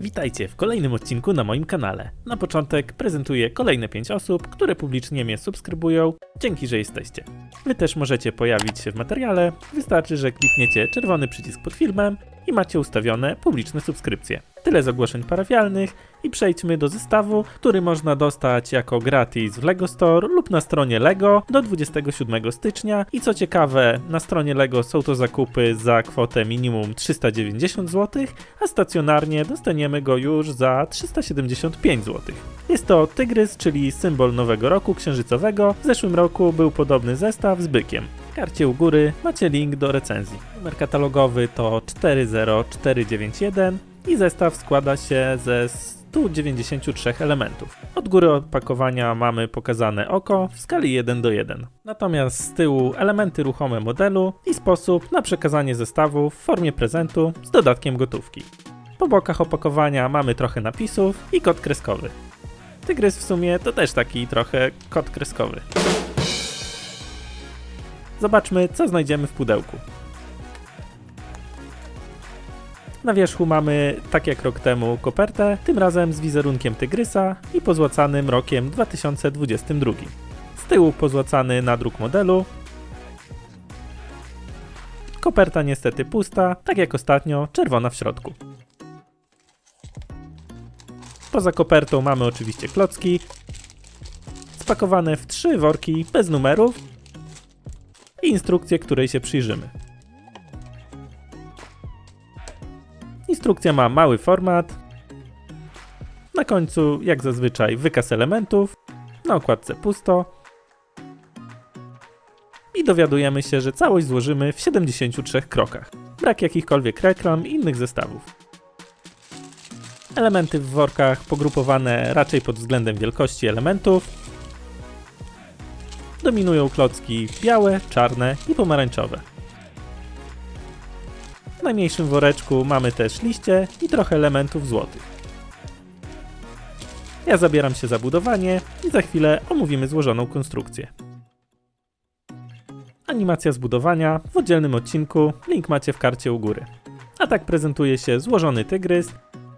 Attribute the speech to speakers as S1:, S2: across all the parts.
S1: Witajcie w kolejnym odcinku na moim kanale. Na początek prezentuję kolejne 5 osób, które publicznie mnie subskrybują. Dzięki, że jesteście. Wy też możecie pojawić się w materiale. Wystarczy, że klikniecie czerwony przycisk pod filmem i macie ustawione publiczne subskrypcje. Tyle z ogłoszeń parafialnych i przejdźmy do zestawu, który można dostać jako gratis w LEGO Store lub na stronie LEGO do 27 stycznia. I co ciekawe, na stronie LEGO są to zakupy za kwotę minimum 390 zł, a stacjonarnie dostaniemy go już za 375 zł. Jest to Tygrys, czyli symbol nowego roku księżycowego. W zeszłym roku był podobny zestaw z bykiem. Karcie u góry macie link do recenzji. Numer katalogowy to 40491 i zestaw składa się ze 193 elementów. Od góry opakowania mamy pokazane oko w skali 1 do 1. Natomiast z tyłu elementy ruchome modelu i sposób na przekazanie zestawu w formie prezentu z dodatkiem gotówki. Po bokach opakowania mamy trochę napisów i kod kreskowy. Tygrys w sumie to też taki trochę kod kreskowy. Zobaczmy, co znajdziemy w pudełku. Na wierzchu mamy, tak jak rok temu, kopertę, tym razem z wizerunkiem tygrysa i pozłacanym rokiem 2022. Z tyłu pozłacany nadruk modelu. Koperta niestety pusta, tak jak ostatnio, czerwona w środku. Poza kopertą mamy oczywiście klocki, spakowane w trzy worki bez numerów i instrukcję, której się przyjrzymy. Instrukcja ma mały format. Na końcu, jak zazwyczaj, wykaz elementów. Na okładce pusto. I dowiadujemy się, że całość złożymy w 73 krokach. Brak jakichkolwiek reklam i innych zestawów. Elementy w workach pogrupowane raczej pod względem wielkości elementów. Dominują klocki białe, czarne i pomarańczowe. Najmniejszym woreczku mamy też liście i trochę elementów złotych. Ja zabieram się za budowanie i za chwilę omówimy złożoną konstrukcję. Animacja zbudowania w oddzielnym odcinku, link macie w karcie u góry. A tak prezentuje się złożony tygrys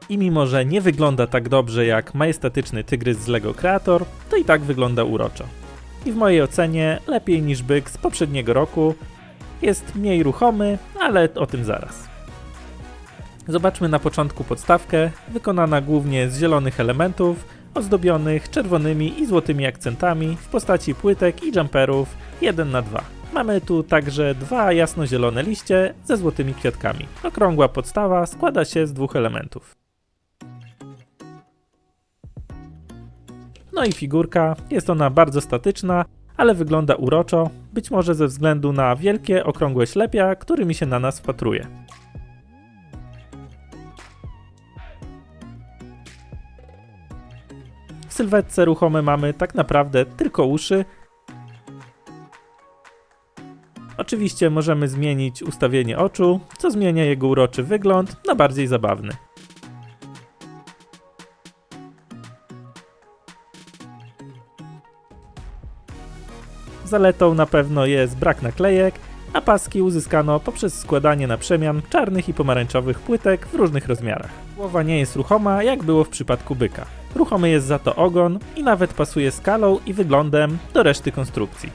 S1: i mimo, że nie wygląda tak dobrze jak majestatyczny tygrys z LEGO Creator, to i tak wygląda uroczo. I w mojej ocenie lepiej niż byk z poprzedniego roku, jest mniej ruchomy, ale o tym zaraz. Zobaczmy na początku podstawkę, wykonana głównie z zielonych elementów, ozdobionych czerwonymi i złotymi akcentami w postaci płytek i jumperów 1 na 2. Mamy tu także dwa jasnozielone liście ze złotymi kwiatkami. Okrągła podstawa składa się z dwóch elementów. No i figurka, jest ona bardzo statyczna, ale wygląda uroczo, być może ze względu na wielkie, okrągłe ślepia, którymi się na nas wpatruje. W sylwetce ruchome mamy tak naprawdę tylko uszy. Oczywiście możemy zmienić ustawienie oczu, co zmienia jego uroczy wygląd na bardziej zabawny. Zaletą na pewno jest brak naklejek, a paski uzyskano poprzez składanie na przemian czarnych i pomarańczowych płytek w różnych rozmiarach. Głowa nie jest ruchoma, jak było w przypadku byka. Ruchomy jest za to ogon i nawet pasuje skalą i wyglądem do reszty konstrukcji.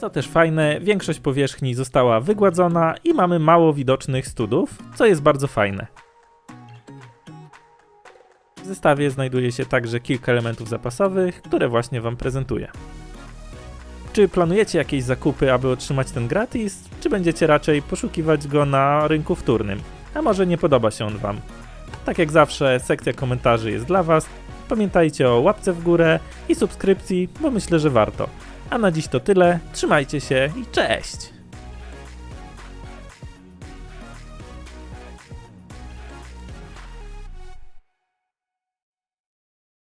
S1: Co też fajne, większość powierzchni została wygładzona i mamy mało widocznych studów, co jest bardzo fajne. W zestawie znajduje się także kilka elementów zapasowych, które właśnie Wam prezentuję. Czy planujecie jakieś zakupy, aby otrzymać ten gratis, czy będziecie raczej poszukiwać go na rynku wtórnym? A może nie podoba się on Wam? Tak jak zawsze, sekcja komentarzy jest dla Was. Pamiętajcie o łapce w górę i subskrypcji, bo myślę, że warto. A na dziś to tyle, trzymajcie się i cześć!